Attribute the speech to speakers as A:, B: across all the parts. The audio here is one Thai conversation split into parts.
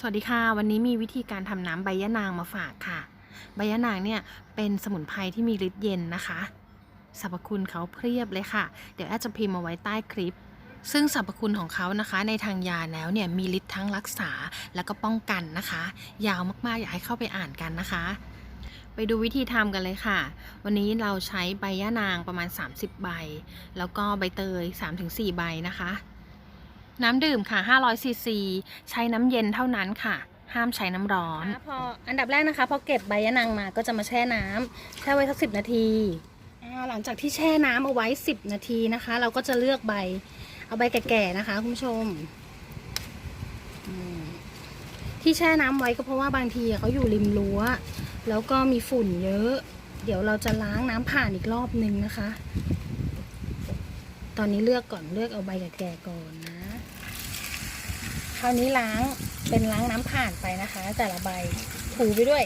A: สวัสดีค่ะ วันนี้มีวิธีการทำน้ำใบยะนางมาฝากค่ะ ใบยะนางเนี่ยเป็นสมุนไพรที่มีฤทธิ์เย็นนะคะสรรพคุณเขาเพียบเลยค่ะ เดี๋ยวแอดจะพิมพ์มาไว้ใต้คลิป ซึ่งสรรพคุณของเขานะคะ ในทางยาแล้วเนี่ยมีฤทธิ์ทั้งรักษาแล้วก็ป้องกันนะคะ ยาวมากๆอยากให้เข้าไปอ่านกันนะคะ ไปดูวิธีทำกันเลยค่ะ วันนี้เราใช้ใบยะนางประมาณ 30 ใบ แล้วก็ใบเตย 3-4 ใบนะคะ น้ำดื่มค่ะ500ซีซีใช้น้ำเย็นเท่านั้นค่ะ ห้ามใช้น้ำร้อน
B: พออันดับแรกนะคะพอเก็บใบยะนางมาก็จะมาแช่น้ำแช่ไว้สักสินาทีหลังจากที่แช่น้ำเอาไว้ 10 นาทีนะคะ เราก็จะเลือกใบเอาใบแก่ๆนะคะคุณผู้ชมอืมที่แช่น้ำไว้ก็เพราะว่าบางทีเขาอยู่ริมรั้ว แล้วก็มีฝุ่นเยอะ เดี๋ยวเราจะล้างน้ำผ่านอีกรอบนึงนะคะ ตอนนี้เลือกก่อนเลือกเอาใบแก่ๆก่อนนะ คราวนี้ล้างเป็นล้างน้ำผ่านไปนะคะ แต่ละใบถูไปด้วย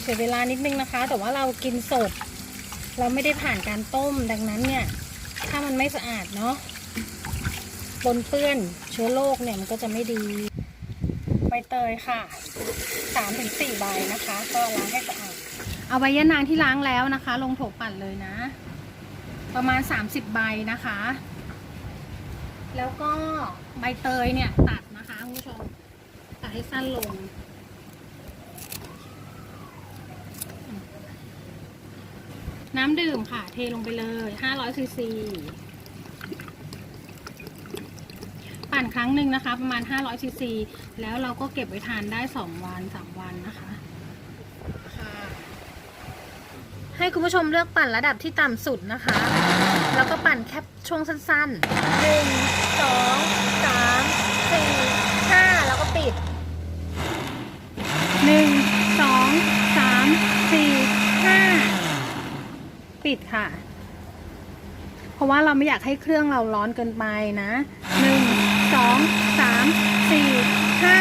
B: เสียเวลานิดนึงนะคะ แต่ว่าเรากินสด เราไม่ได้ผ่านการต้มดังนั้นเนี่ย ถ้ามันไม่สะอาดเนาะปนเปื้อนเชื้อโรคเนี่ยมันก็จะไม่ดีใบเตยค่ะสามถึงสี่ใบนะคะ ก็ล้างให้สะอาดเอาใบยะนางที่ล้างแล้วนะคะ ลงโถปั่นเลยนะ ประมาณ 30 ใบนะคะ แล้วก็ใบเตยเนี่ยตัดนะคะคุณผู้ชม ตัดให้สั้นลง น้ำดื่มค่ะ เทลงไปเลย500ซีซีปั่นครั้งหนึ่งนะคะ ประมาณ500ซีซีแล้วเราก็เก็บไว้ทานได้ 2 วัน 3 วันนะคะค่ะให้คุณผู้ชมเลือกปั่นระดับที่ต่ำสุดนะคะ แล้วก็ปั่นแค่ช่วงสั้นๆหนึ่งสองสามสี่ห้าแล้วก็ปิดหนึ่งสองสามสี่ห้า ปิดค่ะ เพราะว่าเราไม่อยากให้เครื่องเราร้อนเกินไปนะหนึ่งสองสามสี่ห้า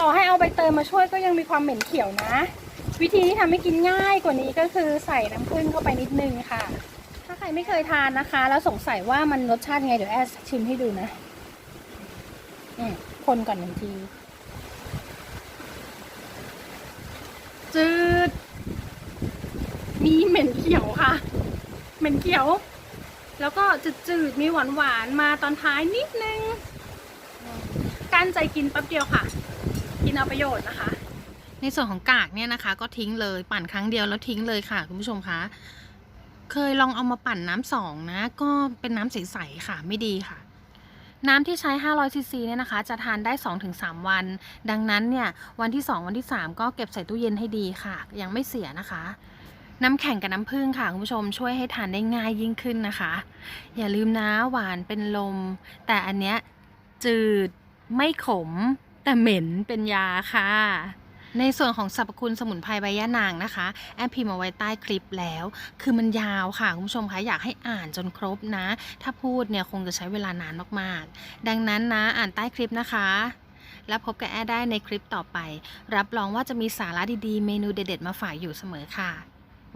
B: ต่อให้เอาใบเตยมาช่วยก็ยังมีความเหม็นเขียวนะ วิธีที่ทำให้กินง่ายกว่านี้ก็คือใส่น้ำผึ้งเข้าไปนิดนึงค่ะ ถ้าใครไม่เคยทานนะคะ แล้วสงสัยว่ามันรสชาติไงเดี๋ยวแอดชิมให้ดูนะอืมคนก่อนหนึ่งทีจืด มีเหม็นเขียวค่ะ เหม็นเขียว แล้วก็จืดๆมีหวานหวานๆมาตอนท้ายนิดนึงกั้นใจกินแป๊บเดียวค่ะ กินเอาประโยชน์นะคะ
A: ในส่วนของกากเนี่ยนะคะ ก็ทิ้งเลยปั่นครั้งเดียวแล้วทิ้งเลยค่ะคุณผู้ชมคะเคยลองเอามาปั่นน้ำสองนะ ก็เป็นน้ำใสๆค่ะไม่ดีค่ะ น้ำที่ใช้ 500ซีซีเนี่ยนะคะ จะทานได้ 2-3 วัน ดังนั้นเนี่ย วันที่ 2 วันที่ 3 ก็เก็บใส่ตู้เย็นให้ดีค่ะ ยังไม่เสียนะคะ น้ำแข็งกับน้ำผึ้งค่ะ คุณผู้ชมช่วยให้ทานได้ง่ายยิ่งขึ้นนะคะ อย่าลืมนะหวานเป็นลม แต่อันเนี้ยจืดไม่ขม แต่เหม็นเป็นยาค่ะ ในส่วนของสรรพคุณสมุนไพรใบยะนางนะคะ แอปพิมพ์เอาไว้ใต้คลิปแล้ว คือมันยาวค่ะ คุณผู้ชมคะอยากให้อ่านจนครบนะ ถ้าพูดเนี่ยคงจะใช้เวลานานมากๆ ดังนั้นนะอ่านใต้คลิปนะคะแล้วพบกับแอได้ในคลิปต่อไป รับรองว่าจะมีสาระดีๆ เมนูเด็ดๆ มาฝากอยู่เสมอค่ะ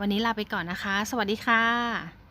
A: วันนี้ลาไปก่อนนะคะ สวัสดีค่ะ